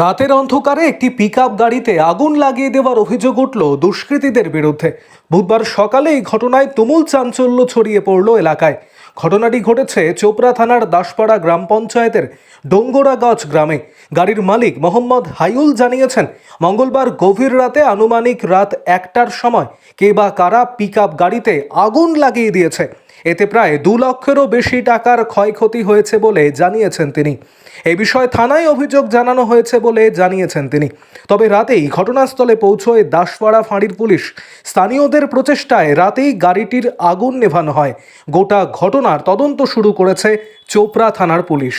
রাতের অন্ধকারে একটি পিকআপ গাড়িতে আগুন লাগিয়ে দেওয়ার অভিযোগ উঠল দুষ্কৃতীদের বিরুদ্ধে। বুধবার সকালে এই ঘটনায় তুমুল চাঞ্চল্য ছড়িয়ে পড়ল এলাকায়। ঘটনাটি ঘটেছে চোপড়া থানার দাসপাড়া গ্রাম পঞ্চায়েতের ডোঙ্গরাগঞ্জ গ্রামে। গাড়ির মালিক মোহাম্মদ হাইউল জানিয়েছেন, মঙ্গলবার গভীর রাতে আনুমানিক রাত একটার সময় কে বা কারা পিকআপ গাড়িতে আগুন লাগিয়ে দিয়েছে। এতে প্রায় দু লক্ষেরও বেশি টাকার ক্ষয়ক্ষতি হয়েছে বলে জানিয়েছেন তিনি। এ বিষয়ে থানায় অভিযোগ জানানো হয়েছে বলে জানিয়েছেন তিনি। তবে রাতেই ঘটনাস্থলে পৌঁছয় দাসপাড়া ফাঁড়ির পুলিশ। স্থানীয়দের প্রচেষ্টায় রাতেই গাড়িটির আগুন নেভানো হয়। গোটা ঘটনার তদন্ত শুরু করেছে চোপড়া থানার পুলিশ।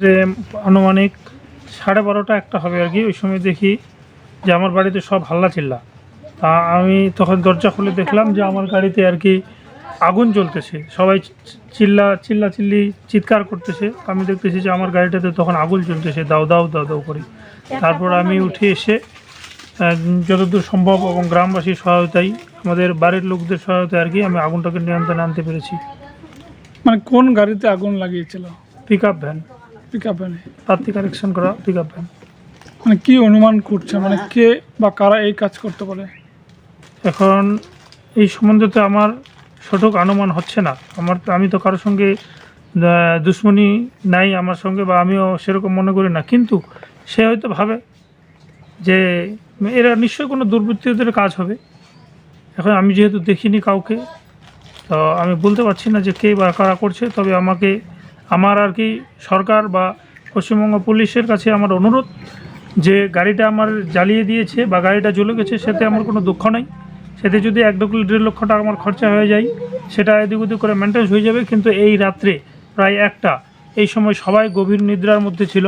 যে আনুমানিক সাড়ে বারোটা একটা হবে আর কি, ওই সময় দেখি যে আমার বাড়িতে সব হাল্লা চিল্লা। তা আমি তখন দরজা খুলে দেখলাম যে আমার গাড়িতে আর কি আগুন জ্বলতেছে। সবাই চিল্লা চিল্লা চিল্লি চিৎকার করতেছে। আমি দেখতেছি যে আমার গাড়িটাতে তখন আগুন জ্বলতেছে দাও দাও দাও দাও করে। তারপর আমি উঠে এসে যতদূর সম্ভব এবং গ্রামবাসীর সহায়তায় আমাদের বাড়ির লোকদের সহায়তায় আর কি আমি আগুনটাকে নিয়ন্ত্রণে আনতে পেরেছি। মানে কোন গাড়িতে আগুন লাগিয়েছিল? Pick up van pick up ভ্যানে প্রার্থী কারেকশন করা পিক আপ ভ্যান মানে কি অনুমান করছে? মানে কে বা কারা এই কাজ করতে পারে? এখন এই সম্বন্ধে তো আমার সঠিক অনুমান হচ্ছে না। আমার আমি তো কারোর সঙ্গে দুশ্মনী নাই আমার সঙ্গে বা আমিও সেরকম মনে করি না। কিন্তু সে হয়তো ভাবে যে এরা নিশ্চয়ই কোনো দুর্বৃত্তদের কাজ হবে। এখন আমি যেহেতু দেখিনি কাউকে, তো আমি বলতে পারছি না যে কে বা কারা করছে। তবে আমাকে, আমার আর কি সরকার বা পশ্চিমবঙ্গ পুলিশের কাছে আমার অনুরোধ যে গাড়িটা আমার জ্বালিয়ে দিয়েছে বা গাড়িটা জ্বলে গেছে, সেতে আমার কোনো দুঃখ নাই। সেতে যদি এক দু দেড় লক্ষ টাকা আমার খরচা হয়ে যায়, সেটা এদিক ওদিক করে মেনটেন্স হয়ে যাবে। কিন্তু এই রাত্রে প্রায় একটা, এই সময় সবাই গভীর নিদ্রার মধ্যে ছিল।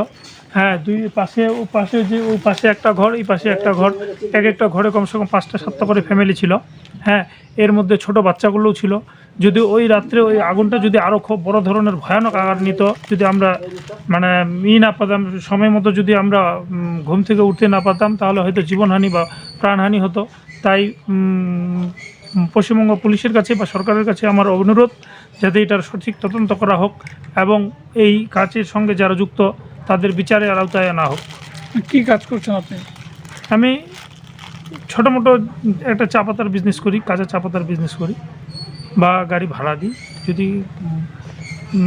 হ্যাঁ দুই পাশে, ও পাশে যে, ও পাশে একটা ঘর, এই পাশে একটা ঘর। এক একটা ঘরে কমসে কম পাঁচটা, সাতটা করে ফ্যামিলি ছিল। হ্যাঁ এর মধ্যে ছোট বাচ্চাগুলোও ছিল। যদি ওই রাত্রে ওই আগুনটা যদি আরও খুব বড় ধরনের ভয়ানক আকার নিত, যদি আমরা মানে ই না পেতাম, সময় মতো যদি আমরা ঘুম থেকে উঠতে না পারতাম, তাহলে হয়তো জীবনহানি বা প্রাণহানি হতো। তাই পশ্চিমবঙ্গ পুলিশের কাছে বা সরকারের কাছে আমার অনুরোধ যাতে এটার সঠিক তদন্ত করা হোক এবং এই কাজের সঙ্গে যারা যুক্ত তাদের বিচারের আওতায় আনা হোক। কি কাজ করছেন আপনি? আমি ছোটো মোটো একটা চা পাতার বিজনেস করি কাঁচা চা পাতার বিজনেস করি বা গাড়ি ভাড়া দিই। যদি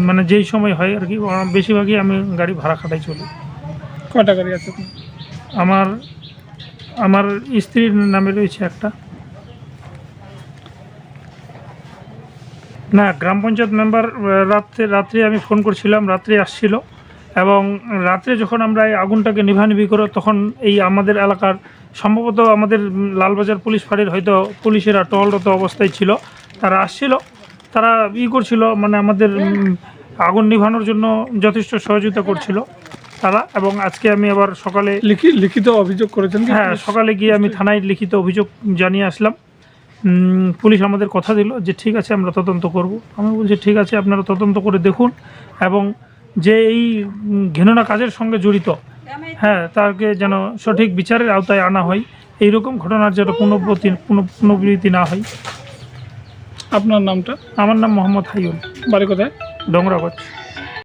মানে যেই সময় হয় আর কি বেশিরভাগই আমি গাড়ি ভাড়া খাটাই চলি। কয়টা গাড়ি আছে আমার আমার স্ত্রীর নামে রয়েছে একটা। না, গ্রাম পঞ্চায়েত মেম্বার রাত্রে রাত্রে আমি ফোন করছিলাম, রাত্রে আসছিল এবং রাত্রে যখন আমরা এই আগুনটাকে নিভানিভি করো তখন এই আমাদের এলাকার সম্ভবত আমাদের লালবাজার পুলিশ ফাঁড়ির হয়তো পুলিশেরা টহলরত অবস্থায় ছিল, তারা আসছিল, তারা ই করছিল মানে আমাদের আগুন নিভানোর জন্য যথেষ্ট সহযোগিতা করছিল। তারা এবং আজকে আমি আবার সকালে লিখি লিখিত অভিযোগ করেছেন হ্যাঁ সকালে গিয়ে আমি থানায় লিখিত অভিযোগ জানিয়ে আসলাম। পুলিশ আমাদের কথা দিল যে ঠিক আছে আমরা তদন্ত করব। আমি বলছি ঠিক আছে আপনারা তদন্ত করে দেখুন। এবং যে এই ঘৃণনা কাজের সঙ্গে জড়িত হ্যাঁ তাকে যেন সঠিক বিচারের আওতায় আনা হয়। এইরকম ঘটনার যেন পুনঃপ্রতি পুনঃ- পুনরাবৃত্তি না হয়। আপনার নামটা? আমার নাম মোহাম্মদ হাইউল। বাড়ি কোথায়? ডোংরাগঞ্জ।